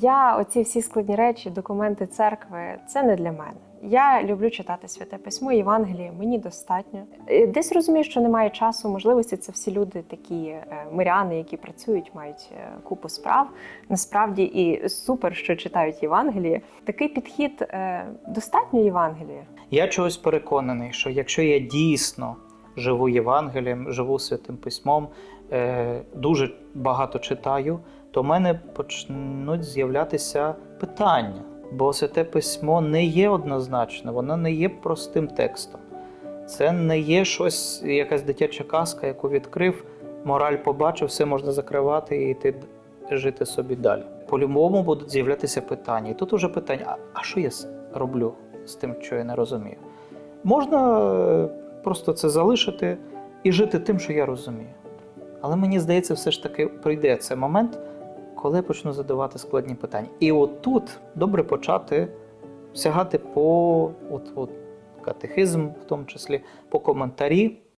Я оці всі складні речі, документи церкви це не для мене. Я люблю читати святе письмо, Євангеліє, мені достатньо. Е, Десь розумію, що немає часу, можливості. Це всі люди, такі е, миряни, які працюють, мають е, купу справ. Насправді і супер, що читають Євангеліє. Такий підхід достатньо Євангелія. Я чогось переконаний, що якщо я дійсно живу Євангелієм, живу святим письмом, е, дуже багато читаю, то в мене почнуть з'являтися питання. Бо святе письмо не є однозначне, воно не є простим текстом. Це не є щось, якась дитяча казка, яку відкрив, мораль побачив, все можна закривати і йти жити собі далі. По-любому будуть з'являтися питання. І тут уже питання: а, що я роблю з тим, що я не розумію? Можна е, просто це залишити і жити тим, що я розумію. Але мені здається, все ж таки прийде цей момент, коли я почну задавати складні питання. І отут добре почати сягати по от, от, катехизм, в тому числі, по коментарі